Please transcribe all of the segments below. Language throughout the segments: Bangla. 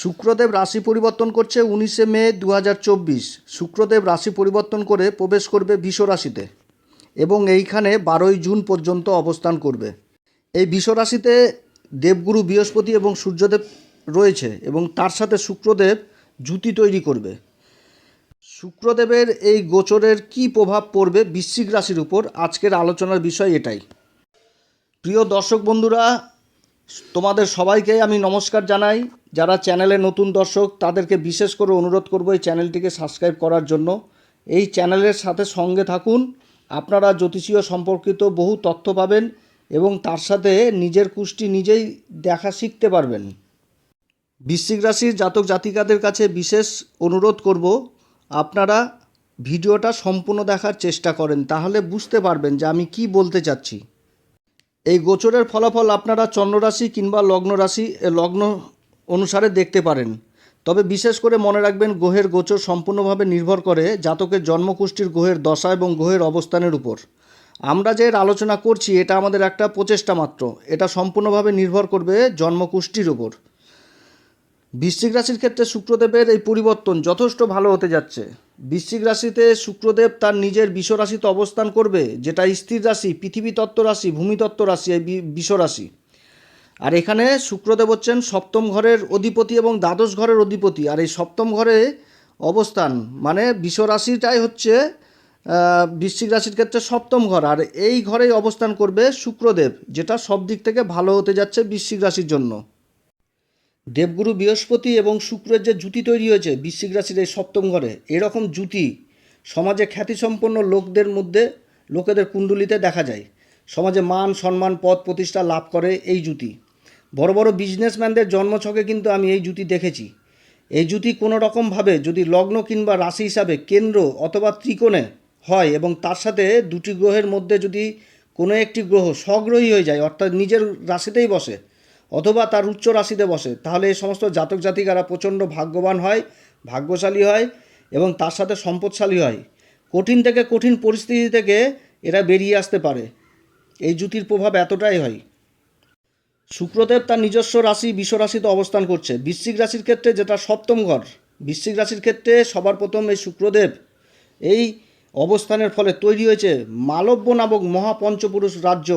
শুক্রদেব রাশি পরিবর্তন করছে উনিশে মে দু হাজার চব্বিশ। শুক্রদেব রাশি পরিবর্তন করে প্রবেশ করবে বিষ রাশিতে এবং এইখানে বারোই জুন পর্যন্ত অবস্থান করবে। এই বিষ রাশিতে দেবগুরু বৃহস্পতি এবং সূর্যদেব রয়েছে এবং তার সাথে শুক্রদেব জুতি তৈরি করবে। শুক্রদেবের এই গোচরের কি প্রভাব পড়বে বৃশ্চিক রাশির উপর? আজকের আলোচনার বিষয় এটাই। প্রিয় দর্শক বন্ধুরা তোমাদের সবাইকে আমি নমস্কার জানাই। যারা চ্যানেলে নতুন দর্শক, তাদেরকে বিশেষ করে অনুরোধ করব এই চ্যানেলটিকে সাবস্ক্রাইব করার জন্য। এই চ্যানেলের সাথে সঙ্গে থাকুন। আপনারা জ্যোতিষীয় সম্পর্কিত বহু তথ্য পাবেন এবং তার সাথে নিজের কুষ্টি নিজেই দেখা শিখতে পারবেন। বৃশ্চিক রাশির জাতক জাতিকাদের কাছে বিশেষ অনুরোধ করব, আপনারা ভিডিওটা সম্পূর্ণ দেখার চেষ্টা করেন, তাহলে বুঝতে পারবেন যে আমি কি বলতে চাচ্ছি। এই গোচরের ফলাফল আপনারা চন্দ্ররাশি কিংবা লগ্ন রাশি লগ্ন অনুসারে দেখতে পারেন। তবে বিশেষ করে মনে রাখবেন, গ্রহের গোচর সম্পূর্ণভাবে নির্ভর করে জাতকের জন্মকুষ্ঠির গ্রহের দশা এবং গ্রহের অবস্থানের উপর। আমরা যে এর আলোচনা করছি, এটা আমাদের একটা প্রচেষ্টা মাত্র। এটা সম্পূর্ণভাবে নির্ভর করবে জন্মকুষ্ঠির উপর। বৃশ্চিক রাশির ক্ষেত্রে শুক্রদেবের এই পরিবর্তন যথেষ্ট ভালো হতে যাচ্ছে। বৃশ্চিক রাশিতে শুক্রদেব তার নিজের রাশিতে অবস্থান করবে যেটা স্থির রাশি, পৃথিবী তত্ত্ব রাশি ভূমিতত্ত্ব রাশি, এই রাশি। আর এখানে শুক্রদেব হচ্ছেন সপ্তম ঘরের অধিপতি এবং দ্বাদশ ঘরের অধিপতি। আর এই সপ্তম ঘরে অবস্থান মানে রাশিটাই হচ্ছে বৃশ্চিক রাশির ক্ষেত্রে সপ্তম ঘর। আর এই ঘরেই অবস্থান করবে শুক্রদেব, যেটা সব দিক থেকে ভালো হতে যাচ্ছে বৃশ্চিক রাশির জন্য। দেবগুরু বৃহস্পতি এবং শুক্রের যে জুতি তৈরি হয়েছে, বৃশ্চিক রাশির এই সপ্তম ঘরে, এরকম জুতি সমাজে খ্যাতিসম্পন্ন লোকদের মধ্যে, লোকেদের কুণ্ডলিতে দেখা যায়। সমাজে মান, সম্মান, পদ প্রতিষ্ঠা লাভ করে এই জুতি। বড় বড় বিজনেসম্যানদের জন্মছকে কিন্তু আমি এই জুতি দেখেছি। এই জুতি কোনো রকমভাবে যদি লগ্ন কিংবা রাশি হিসাবে কেন্দ্র অথবা ত্রিকোণে হয় এবং তার সাথে দুটি গ্রহের মধ্যে যদি কোনো একটি গ্রহ স্বগ্রহী হয়ে যায়, অর্থাৎ নিজের রাশিতেই বসে অথবা তার উচ্চ রাশিতে বসে, তাহলে এই সমস্ত জাতক জাতিকারা প্রচণ্ড ভাগ্যবান হয়, ভাগ্যশালী হয় এবং তার সাথে সম্পদশালী হয়। কঠিন থেকে কঠিন পরিস্থিতি থেকে এরা বেরিয়ে আসতে পারে। এই জুতির প্রভাব এতটাই হয়। শুক্রদেব তার নিজস্ব রাশি, বিশ্ব রাশিতে অবস্থান করছে। বৃশ্চিক রাশির ক্ষেত্রে যেটা সপ্তম ঘর, বৃশ্চিক রাশির ক্ষেত্রে সবার প্রথম এই শুক্রদেব। এই অবস্থানের ফলে তৈরি হয়েছে মালব্য নামক মহাপঞ্চপুরুষ রাজ্য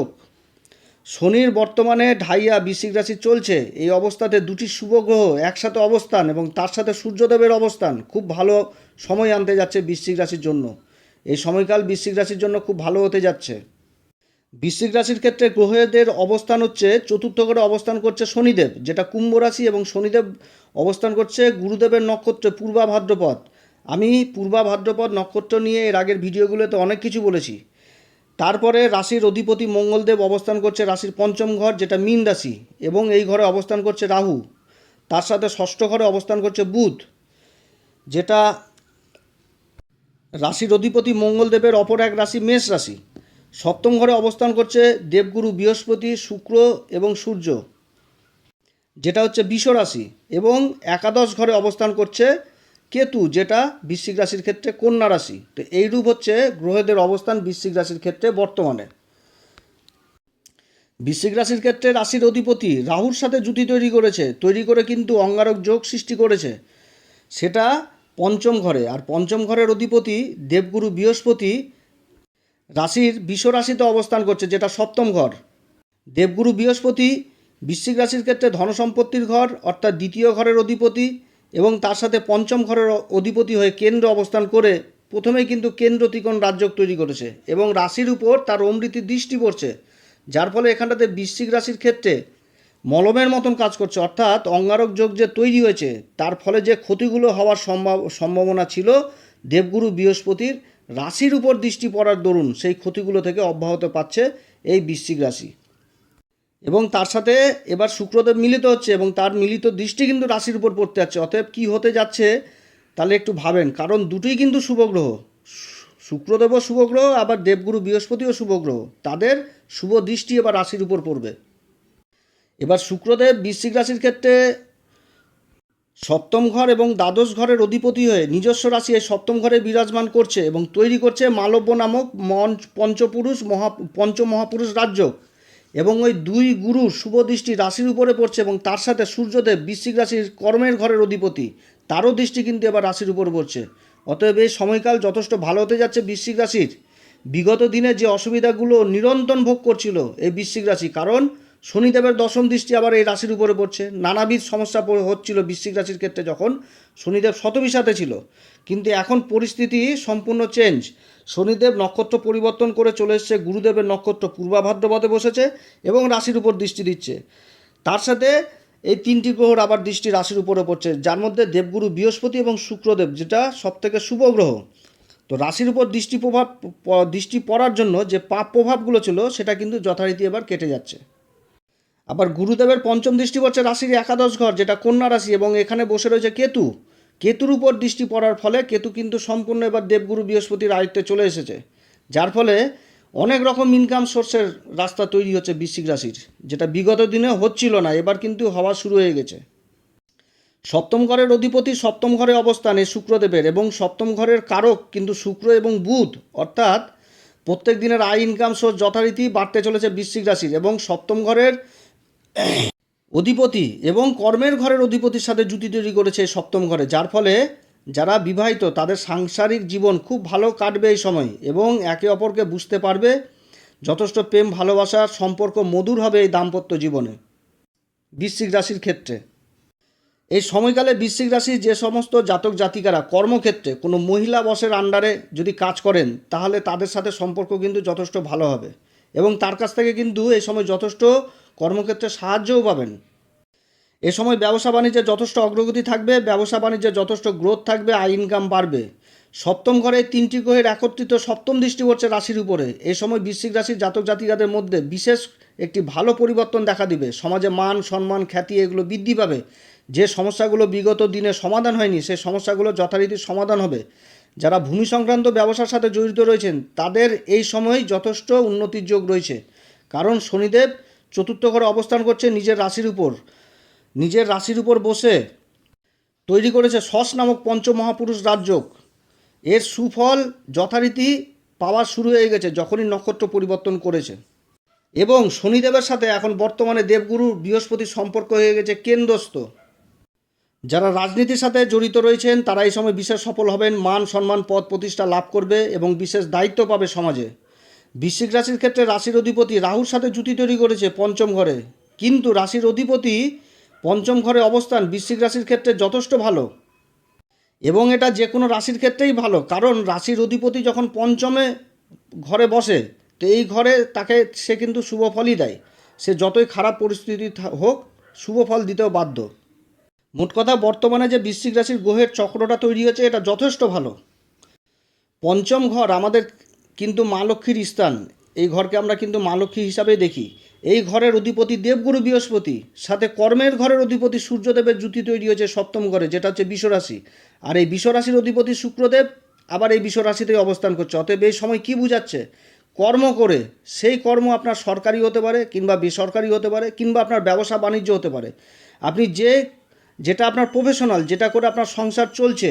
শনির বর্তমানে ঢাইয়া বৃশ্চিক রাশি চলছে। এই অবস্থাতে দুটি শুভ গ্রহ একসাথে অবস্থান এবং তার সাথে সূর্যদেবের অবস্থান। খুব ভালো সময় আনতে যাচ্ছে বৃশ্চিক রাশির জন্য। এই সময়কাল বৃশ্চিক রাশির জন্য খুব ভালো হতে যাচ্ছে। বৃশ্চিক রাশির ক্ষেত্রে গ্রহদের অবস্থান হচ্ছে, চতুর্থ ঘরে অবস্থান করছে শনিদেব, যেটা কুম্ভ রাশি এবং শনিদেব অবস্থান করছে গুরুদেবের নক্ষত্রে পূর্বা ভাদ্রপদ। আমি পূর্বা ভাদ্রপদ নক্ষত্র নিয়ে এর আগের ভিডিওগুলোতে অনেক কিছু বলেছি। তারপরে রাশির অধিপতি মঙ্গলদেব অবস্থান করছে রাশির পঞ্চম ঘর, যেটা মীন রাশি, এবং এই ঘরে অবস্থান করছে রাহু। তার সাথে ষষ্ঠ ঘরে অবস্থান করছে বুধ, যেটা রাশির অধিপতি মঙ্গলদেবের অপর এক রাশি মেষ রাশি। সপ্তম ঘরে অবস্থান করছে দেবগুরু বৃহস্পতি, শুক্র এবং সূর্য, যেটা হচ্ছে বিষ রাশি, এবং একাদশ ঘরে অবস্থান করছে কেতু, যেটা বৃশ্চিক রাশির ক্ষেত্রে কন্যা রাশি, তো এইরূপ হচ্ছে গ্রহদের অবস্থান বৃশ্চিক রাশির ক্ষেত্রে বর্তমানে। বৃশ্চিক রাশির ক্ষেত্রে রাশির অধিপতি রাহুর সাথে জুতি তৈরি করেছে, তৈরি করে কিন্তু অঙ্গারক যোগ সৃষ্টি করেছে। সেটা পঞ্চম ঘরে, আর পঞ্চম ঘরের অধিপতি দেবগুরু বৃহস্পতি রাশির বিষ রাশিতে অবস্থান করছে, যেটা সপ্তম ঘর। দেবগুরু বৃহস্পতি বৃশ্চিক রাশির ক্ষেত্রে ধনসম্পত্তির ঘর, অর্থাৎ দ্বিতীয় ঘরের অধিপতি এবং তার সাথে পঞ্চম ঘরের অধিপতি হয়ে কেন্দ্র অবস্থান করে প্রথমেই কিন্তু কেন্দ্র ত্রিকোণ রাজ্য তৈরি করেছে এবং রাশির উপর তার অমৃতির দৃষ্টি পড়ছে, যার ফলে এখানটাতে বৃশ্চিক রাশির ক্ষেত্রে মলমের মতন কাজ করছে। অর্থাৎ অঙ্গারক যোগ যে তৈরি হয়েছে, তার ফলে যে ক্ষতিগুলো হওয়ার সম্ভাব, সম্ভাবনা ছিল, দেবগুরু বৃহস্পতির রাশির উপর দৃষ্টি পড়ার দরুন সেই ক্ষতিগুলো থেকে অব্যাহত পাচ্ছে এই বৃশ্চিক রাশি। এবং তার সাথে এবার শুক্রদেব মিলিত হচ্ছে এবং তার মিলিত দৃষ্টি কিন্তু রাশির উপর পড়তে যাচ্ছে। অতএব কী হতে যাচ্ছে তাহলে একটু ভাবেন, কারণ দুটোই কিন্তু শুভগ্রহ শুক্রদেবও শুভগ্রহ আবার দেবগুরু বৃহস্পতিও শুভগ্রহ তাদের শুভ দৃষ্টি এবার রাশির উপর পড়বে। এবার শুক্রদেব বৃশ্চিক রাশির ক্ষেত্রে সপ্তম ঘর এবং দ্বাদশ ঘরের অধিপতি হয়ে নিজস্ব রাশি এই সপ্তম ঘরে বিরাজমান করছে এবং তৈরি করছে মালব্য নামক মঞ্চ পঞ্চপুরুষ মহা পঞ্চ মহাপুরুষ রাজ্য। এবং ওই দুই গুরু শুভ দৃষ্টি রাশির উপরে পড়ছে এবং তার সাথে সূর্যদেব বৃশ্চিক রাশির কর্মের ঘরের অধিপতি, তারও দৃষ্টি কিন্তু এবার রাশির উপর পড়ছে। অতএব এই সময়কাল যথেষ্ট ভালো হতে যাচ্ছে বৃশ্চিক রাশির। বিগত দিনে যে অসুবিধাগুলো নিরন্তর ভোগ করছিল এই বৃশ্চিক রাশি, কারণ শনিদেবের দশম দৃষ্টি আবার এই রাশির উপরে পড়ছে। নানাবিধ সমস্যা হচ্ছিল বৃশ্চিক রাশির ক্ষেত্রে যখন শনিদেব শতবিশাতে ছিল। কিন্তু এখন পরিস্থিতি সম্পূর্ণ চেঞ্জ শনিদেব নক্ষত্র পরিবর্তন করে চলে এসছে, গুরুদেবের নক্ষত্র পূর্বাভাদ্রপদে বসেছে এবং রাশির উপর দৃষ্টি দিচ্ছে। তার সাথে এই তিনটি গ্রহর আবার দৃষ্টি রাশির উপরে পড়ছে, যার মধ্যে দেবগুরু বৃহস্পতি এবং শুক্রদেব, যেটা সবথেকে শুভ গ্রহ। তো রাশির উপর দৃষ্টি প্রভাব, দৃষ্টি পড়ার জন্য যে পাপ প্রভাবগুলো ছিল, সেটা কিন্তু যথারীতি এবার কেটে যাচ্ছে। আবার গুরুদেবের পঞ্চম দৃষ্টি পড়ছে রাশির একাদশ ঘর, যেটা কন্যা রাশি এবং এখানে বসে রয়েছে কেতু। কেতুর উপর দৃষ্টি পড়ার ফলে কেতু কিন্তু সম্পূর্ণ এবার দেবগুরু বৃহস্পতির আয়ত্তে চলে এসেছে। যার ফলে অনেক রকম ইনকাম সোর্সের রাস্তা তৈরি হচ্ছে বৃশ্চিক রাশির, যেটা বিগত দিনে হচ্ছিল না, এবার কিন্তু হওয়া শুরু হয়ে গেছে। সপ্তম ঘরের অধিপতি সপ্তম ঘরে অবস্থানে শুক্রদেবের এবং সপ্তম ঘরের কারক কিন্তু শুক্র এবং বুধ, অর্থাৎ প্রত্যেক দিনের আয় ইনকাম সোর্স যথারীতি বাড়তে চলেছে বৃশ্চিক রাশির এবং সপ্তম ঘরের অধিপতি এবং কর্মের ঘরের অধিপতির সাথে জুতি তৈরি করেছে এই সপ্তম ঘরে, যার ফলে যারা বিবাহিত তাদের সাংসারিক জীবন খুব ভালো কাটবে এই সময় এবং একে অপরকে বুঝতে পারবে যথেষ্ট প্রেম ভালোবাসার সম্পর্ক মধুর হবে এই দাম্পত্য জীবনে। বৃশ্চিক রাশির ক্ষেত্রে। এই সময়কালে বৃশ্চিক রাশির যে সমস্ত জাতক জাতিকারা কর্মক্ষেত্রে কোনো মহিলা বসের আন্ডারে যদি কাজ করেন, তাহলে তাদের সাথে সম্পর্ক কিন্তু যথেষ্ট ভালো হবে এবং তার কাছ থেকে কিন্তু এই সময় যথেষ্ট কর্মক্ষেত্রে সাহায্যও পাবেন। এ সময় ব্যবসা বাণিজ্যে যথেষ্ট অগ্রগতি থাকবে, ব্যবসা বাণিজ্যে যথেষ্ট গ্রোথ থাকবে আয় ইনকাম বাড়বে। সপ্তম ঘরে তিনটি গ্রহের একত্রিত সপ্তম দৃষ্টি পড়ছে রাশির উপরে। এই সময় বৃশ্চিক রাশির জাতক জাতিকাদের মধ্যে বিশেষ একটি ভালো পরিবর্তন দেখা দিবে। সমাজে মান, সম্মান, খ্যাতি এগুলো বৃদ্ধি পাবে। যে সমস্যাগুলো বিগত দিনে সমাধান হয়নি সেই সমস্যাগুলো যথারীতি সমাধান হবে। যারা ভূমি সংক্রান্ত ব্যবসার সাথে জড়িত রয়েছেন, তাদের এই সময় যথেষ্ট উন্নতির যোগ রয়েছে। কারণ শনিদেব চতুর্থ ঘরে অবস্থান করছে নিজের রাশির উপর। নিজের রাশির উপর বসে তৈরি করেছে সস নামক পঞ্চমহাপুরুষ রাজযোগ। এর সুফল যথারীতি পাওয়া শুরু হয়ে গেছে যখনই নক্ষত্র পরিবর্তন করেছে। এবং শনিদেবের সাথে এখন বর্তমানে দেবগুরু বৃহস্পতির সম্পর্ক হয়ে গেছে কেন্দ্রস্থ। যারা রাজনীতির সাথে জড়িত রয়েছেন, তারা এই সময় বিশেষ সফল হবেন, মান সম্মান, পদ প্রতিষ্ঠা লাভ করবে এবং বিশেষ দায়িত্ব পাবে সমাজে। বৃশ্চিক রাশির ক্ষেত্রে রাশির অধিপতি রাহুর সাথে জুতি তৈরি করেছে পঞ্চম ঘরে। কিন্তু রাশির অধিপতি পঞ্চম ঘরে অবস্থান বৃশ্চিক রাশির ক্ষেত্রে যথেষ্ট ভালো। এবং এটা যে কোনো রাশির ক্ষেত্রেই ভালো। কারণ রাশির অধিপতি যখন পঞ্চমে ঘরে বসে, তো এই ঘরে তাকে সে কিন্তু শুভ ফলই দেয়। সে যতই খারাপ পরিস্থিতি হোক, শুভ ফল দিতেও বাধ্য। মোট কথা, বর্তমানে যে বৃশ্চিক রাশির গ্রহের চক্রটা তৈরি হয়েছে, এটা যথেষ্ট ভালো। পঞ্চম ঘর আমাদের কিন্তু মা লক্ষ্মীর স্থান। এই ঘরকে আমরা কিন্তু মা লক্ষ্মী হিসাবেই দেখি। এই ঘরের অধিপতি দেবগুরু বৃহস্পতি, সাথে কর্মের ঘরের অধিপতি সূর্যদেবের জুতি তৈরি হয়েছে সপ্তম ঘরে, যেটা হচ্ছে বিশ্বরাশি। আর এই বিশ্বরাশির অধিপতি শুক্রদেব আবার এই বিশ্বরাশিতেই অবস্থান করছে। অতএব এই সময় কী বুঝাচ্ছে? কর্ম করে, সেই কর্ম আপনার সরকারি হতে পারে কিংবা বেসরকারি হতে পারে কিংবা আপনার ব্যবসা বাণিজ্য হতে পারে। আপনি যে, যেটা আপনার প্রফেশনাল যেটা করে আপনার সংসার চলছে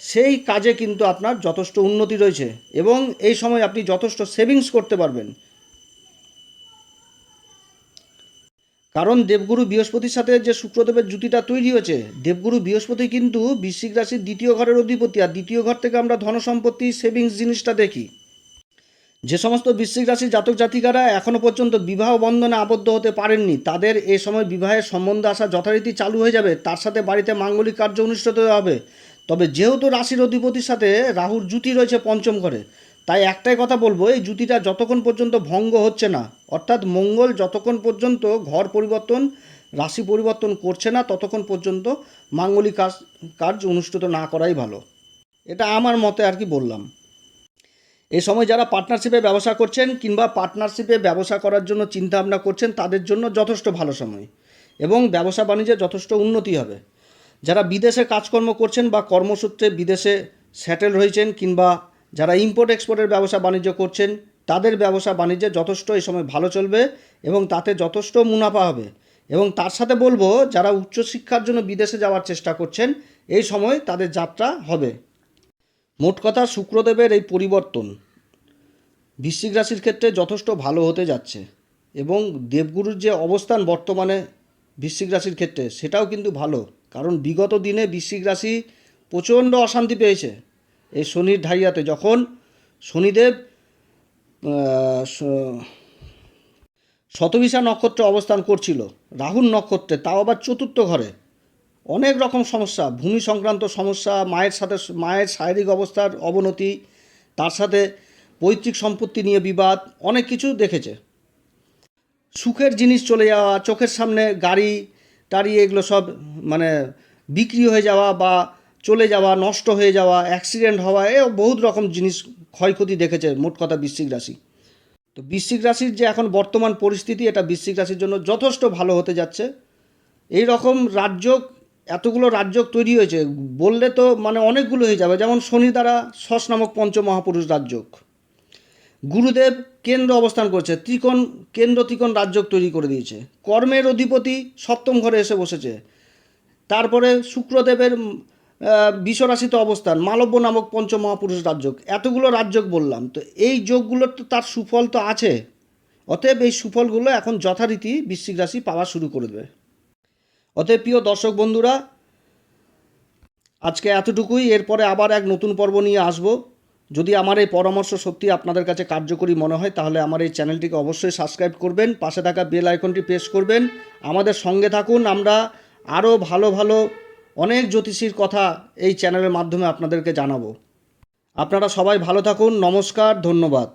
সেই কাজে কিন্তু আপনার যথেষ্ট উন্নতি রয়েছে এবং এই সময় আপনি যথেষ্ট সেভিংস করতে পারবেন। কারণ দেবগুরু বৃহস্পতির সাথে যে শুক্রদেবের জুতিটা তৈরি হয়েছে, দেবগুরু বৃহস্পতি কিন্তু বৃশ্চিক রাশির দ্বিতীয় ঘরের অধিপতি আর দ্বিতীয় ঘর থেকে আমরা ধন সম্পত্তি সেভিংস জিনিসটা দেখি। যে সমস্ত বৃশ্চিক রাশির জাতক জাতিকারা এখনও পর্যন্ত বিবাহ বন্ধনে আবদ্ধ হতে পারেননি, তাদের এ সময় বিবাহের সম্বন্ধ আসা যথারীতি চালু হয়ে যাবে। তার সাথে বাড়িতে মাঙ্গলিক কার্য অনুষ্ঠিত হবে। তবে যেহেতু রাশির অধিপতির সাথে রাহুর জুতি রয়েছে পঞ্চম ঘরে, তাই একটাই কথা বলব, এই জুতিটা যতক্ষণ পর্যন্ত ভঙ্গ হচ্ছে না, অর্থাৎ মঙ্গল যতক্ষণ পর্যন্ত ঘর পরিবর্তন, রাশি পরিবর্তন করছে না, ততক্ষণ পর্যন্ত মাঙ্গলিক কাজ, কার্য অনুষ্ঠিত না করাই ভালো। এটা আমার মতে আর কি বললাম। এই সময় যারা পার্টনারশিপে ব্যবসা করছেন কিংবা পার্টনারশিপে ব্যবসা করার জন্য চিন্তা ভাবনা করছেন, তাদের জন্য যথেষ্ট ভালো সময় এবং ব্যবসা বাণিজ্যে যথেষ্ট উন্নতি হবে। যারা বিদেশে কাজকর্ম করছেন বা কর্মসূত্রে বিদেশে সেটেল হয়েছেন কিংবা যারা ইম্পোর্ট এক্সপোর্টের ব্যবসা বাণিজ্য করছেন, তাদের ব্যবসা বাণিজ্যে যথেষ্ট এই সময় ভালো চলবে এবং তাতে যথেষ্ট মুনাফা হবে। এবং তার সাথে বলব, যারা উচ্চশিক্ষার জন্য বিদেশে যাওয়ার চেষ্টা করছেন, এই সময় তাদের যাত্রা হবে। মোট কথা, শুক্রদেবের এই পরিবর্তন বৃশ্চিক রাশির ক্ষেত্রে যথেষ্ট ভালো হতে যাচ্ছে এবং দেবগুরুর যে অবস্থান বর্তমানে বৃশ্চিক রাশির ক্ষেত্রে, সেটাও কিন্তু ভালো। কারণ বিগত দিনে বৃশ্চিক রাশি প্রচণ্ড অশান্তি পেয়েছে এই শনির ঢাইয়াতে, যখন শনিদেব শতবিশা নক্ষত্রে অবস্থান করছিল রাহুল নক্ষত্রে, তাও আবার চতুর্থ ঘরে। অনেক রকম সমস্যা, ভূমি সংক্রান্ত সমস্যা, মায়ের সাথে, মায়ের শারীরিক অবস্থার অবনতি, তার সাথে পৈতৃক সম্পত্তি নিয়ে বিবাদ, অনেক কিছু দেখেছে। সুখের জিনিস চলে যাওয়া, চোখের সামনে গাড়ি টাড়ি এগুলো সব মানে বিক্রি হয়ে যাওয়া বা চলে যাওয়া, নষ্ট হয়ে যাওয়া অ্যাক্সিডেন্ট হওয়া, এ বহুত রকম জিনিস ক্ষয়ক্ষতি দেখেছে মোট কথা বৃশ্চিক রাশি। তো বৃশ্চিক রাশির যে এখন বর্তমান পরিস্থিতি, এটা বৃশ্চিক রাশির জন্য যথেষ্ট ভালো হতে যাচ্ছে। এই রকম রাজ্য, এতগুলো রাজ্য তৈরি হয়েছে, বললে তো মানে অনেকগুলো হয়ে যাবে। যেমন শনি দ্বারা শস নামক পঞ্চমহাপুরুষ রাজ্যক। গুরুদেব কেন্দ্র অবস্থান করছে, ত্রিকোণ কেন্দ্র ত্রিকোণ রাজ্য তৈরি করে দিয়েছে। কর্মের অধিপতি সপ্তম ঘরে এসে বসেছে। তারপরে শুক্রদেবের বিশ্বরাশিতে অবস্থান, মালব্য নামক পঞ্চমহাপুরুষ রাজ্য এতগুলো রাজ্য বললাম, তো এই যোগগুলোর তো তার সুফল তো আছে। অতএব এই সুফলগুলো এখন যথারীতি বৃশ্চিক রাশি পাওয়া শুরু করে দেবে। অতএব প্রিয় দর্শক বন্ধুরা, আজকে এতটুকুই। এরপরে আবার এক নতুন পর্ব নিয়ে আসব। যদি আমার এই পরামর্শ সত্যি আপনাদের কাছে কার্যকরী মনে হয়, তাহলে আমার এই চ্যানেলটিকে অবশ্যই সাবস্ক্রাইব করবেন, পাশে থাকা বেল আইকনটি প্রেস করবেন। আমাদের সঙ্গে থাকুন, আমরা আরও ভালো ভালো অনেক জ্যোতিষীর কথা এই চ্যানেলের মাধ্যমে আপনাদেরকে জানাব। আপনারা সবাই ভালো থাকুন, নমস্কার, ধন্যবাদ।